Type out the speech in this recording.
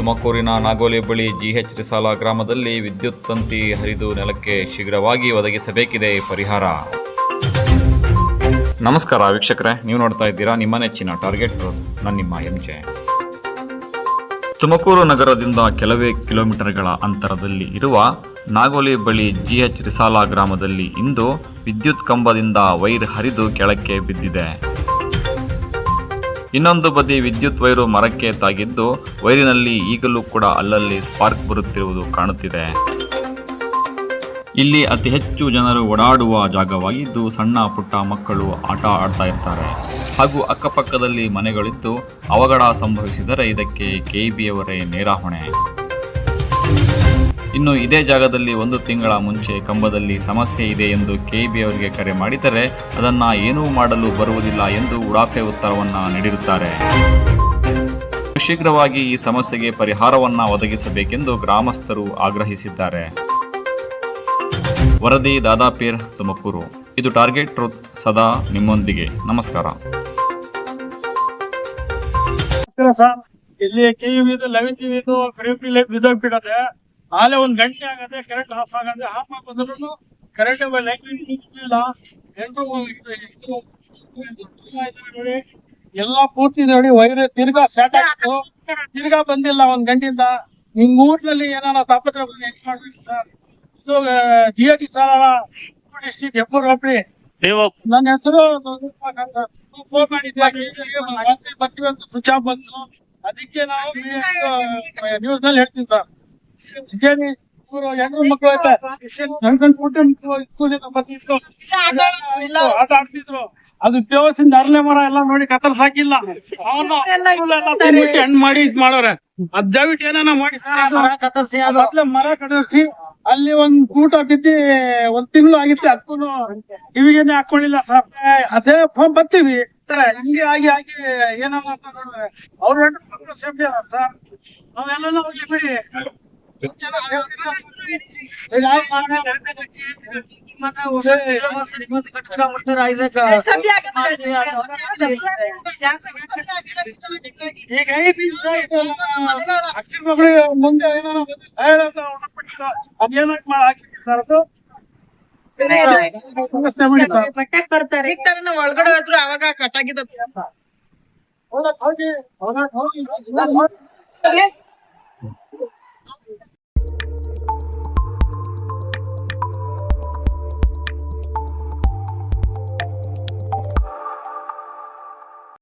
ತುಮಕೂರಿನ ನಾಗೋಲಿ ಬಳಿ ಜಿಎಚ್ ರಿಸಾಲ ಗ್ರಾಮದಲ್ಲಿ ವಿದ್ಯುತ್ ತಂತಿ ಹರಿದು ನೆಲಕ್ಕೆ ಶೀಘ್ರವಾಗಿ ಒದಗಿಸಬೇಕಿದೆ ಪರಿಹಾರ. ನಮಸ್ಕಾರ ವೀಕ್ಷಕರೇ, ನೀವು ನೋಡ್ತಾ ಇದ್ದೀರಾ ನಿಮ್ಮ ನೆಚ್ಚಿನ ಟಾರ್ಗೆಟ್ ನಾನು ನಿಮ್ಮ ಎಂಜೆ ತುಮಕೂರು ನಗರದಿಂದ ಕೆಲವೇ ಕಿಲೋಮೀಟರ್ಗಳ ಅಂತರದಲ್ಲಿ ಇರುವ ನಾಗೋಲಿ ಬಳಿ ಜಿಎಚ್ ರಿಸಾಲ ಗ್ರಾಮದಲ್ಲಿ ಇಂದು ವಿದ್ಯುತ್ ಕಂಬದಿಂದ ವೈರ್ ಹರಿದು ಕೆಳಕ್ಕೆ ಬಿದ್ದಿದೆ. ಇನ್ನೊಂದು ಬದಿ ವಿದ್ಯುತ್ ವೈರು ಮರಕ್ಕೆ ತಾಗಿದ್ದು ವೈರಿನಲ್ಲಿ ಈಗಲೂ ಕೂಡ ಅಲ್ಲಲ್ಲಿ ಸ್ಪಾರ್ಕ್ ಬರುತ್ತಿರುವುದು ಕಾಣುತ್ತಿದೆ. ಇಲ್ಲಿ ಅತಿ ಹೆಚ್ಚು ಜನರು ಓಡಾಡುವ ಜಾಗವಾಗಿದ್ದು, ಸಣ್ಣ ಪುಟ್ಟ ಮಕ್ಕಳು ಆಟ ಆಡ್ತಾ ಇರ್ತಾರೆ. ಹಾಗೂ ಅಕ್ಕಪಕ್ಕದಲ್ಲಿ ಮನೆಗಳಿದ್ದು, ಅವಘಡ ಸಂಭವಿಸಿದರೆ ಇದಕ್ಕೆ ಕೆಇಬಿಯವರೇ ನೇರ ಹೊಣೆ. ಇನ್ನು ಇದೇ ಜಾಗದಲ್ಲಿ ಒಂದು ತಿಂಗಳ ಮುಂಚೆ ಕಂಬದಲ್ಲಿ ಸಮಸ್ಯೆ ಇದೆ ಎಂದು ಕೆಇಬಿ ಅವರಿಗೆ ಕರೆ ಮಾಡಿದರೆ ಅದನ್ನ ಏನೂ ಮಾಡಲು ಬರುವುದಿಲ್ಲ ಎಂದು ಉಡಾಫೆ ಉತ್ತರವನ್ನು ನೀಡಿರುತ್ತಾರೆ. ಶೀಘ್ರವಾಗಿ ಈ ಸಮಸ್ಯೆಗೆ ಪರಿಹಾರವನ್ನ ಒದಗಿಸಬೇಕೆಂದು ಗ್ರಾಮಸ್ಥರು ಆಗ್ರಹಿಸಿದ್ದಾರೆ. ವರದಿ ದಾದಾಪೀರ್ ತುಮಕೂರು. ಇದು ಟಾರ್ಗೆಟ್ ಟ್ರೂತ್ ಸದಾ ನಿಮ್ಮೊಂದಿಗೆ. ನಮಸ್ಕಾರ. ಇಲ್ಲಿ ಲೆವೆನ್ ಆಲೆ ಒಂದ್ ಗಂಟೆ ಆಗದೆ ಕರೆಂಟ್ ಆಫ್ ಆಗದೆ ಆಫ್ ಹಾಕಿದ್ರು ಕರೆಂಟ್ ಲೈಟ್ ಆಯ್ತು ನೋಡಿ. ಎಲ್ಲ ಪೂರ್ತಿ ನೋಡಿ. ವೈರ್ ತಿರ್ಗಾ ಸ್ಟಾರ್ಟ್ ಆಗಿತ್ತು ತಿರ್ಗಾ ಬಂದಿಲ್ಲ ಒಂದ್ ಗಂಟೆಯಿಂದ. ನಿಮ್ ಊರ್ನಲ್ಲಿ ಏನಾರ ತಾಪತ್ರ ಬಂದ್ರೆ ಏನ್ ಮಾಡ್ಬೇಕು ಸರ್ ಇದು ಜಿ ಎ ಟಿ ಸಾಲ ಡಿಸ್ಟ್ರಿಕ್ಟ್ ಹೆಬ್ಬೂರ್ ಹೋಗ್ರಿ ನನ್ನ ಹೆಸರು ಫೋನ್ ಮಾಡಿದ್ದೆ. ಬರ್ತೀವಿ ಅಂತ ಸ್ವಿಚ್ ಆಫ್ ಬಂತು. ಅದಕ್ಕೆ ನಾವು ನ್ಯೂಸ್ನಲ್ಲಿ ಹೇಳ್ತೀನಿ ಸರ್ ಇವರು ಹೆಣ್ಣು ಮಕ್ಕಳು ಆಟ ಆಡ್ತಿದ್ರು. ಅದು ದೇವಸ್ಥಾನ ಅರಳೆ ಮರ ಎಲ್ಲ ನೋಡಿ ಕತ್ತಲ್ ಹಾಕಿಲ್ಲ. ಹೆಣ್ ಮಾಡಿ ಇದ್ ಮಾಡೋರೆ. ಅದ್ ದಯವಿಟ್ಟು ಏನಾನ ಮಾಡಿ. ಮರ ಕತ್ತರಿಸಿ ಅಲ್ಲಿ ಒಂದ್ ಕೂಟ ಬಿದ್ದಿ ಒಂದ್ ತಿಂಗಳು ಆಗಿತ್ತು ಅದಕ್ಕೂ ಇವಿಗೇನೆ ಹಾಕೊಂಡಿಲ್ಲ ಸರ್. ಅದೇ ಫೋನ್ ಬರ್ತೀವಿ. ಹಿಂಗೆ ಆಗಿ ಆಗಿ ನೋಡಿದ್ರೆ ಅವ್ರ ಸೇಫ್ಟಿ ಅದ ಸರ್. ನಾವೆಲ್ಲ ಹೋಗಿ ಬಿಡಿ ಜನ safety ಇಲ್ಲ sir. ಈಗ ಯಾರ್ ಮಾಡ್ತಾರೆ? ಈಗ ಐದು ದಿವ್ಸ ಆಯ್ತು ಅಕ್ಕಿ ಮಗಳು ಮುಂದೆ ಏನಾರ ಹೇಳಂತ ಹೊರಟ್ಬಿಟ್ಟಿತ್ತು. ಅದೇನಕ್ ಮಾಡಿ ಹಾಕಿದ್ವಿ ಸರ್ ಅದು ವ್ಯವಸ್ಥೆ ಮಾಡಿ ಸರ್ ಬರ್ತಾರೆ ಈಗ ತಾನೇ ನಾವ್ ಒಳಗಡೆ ಹೋದ್ರು ಅವಾಗ ಕಟ್ ಆಗಿದ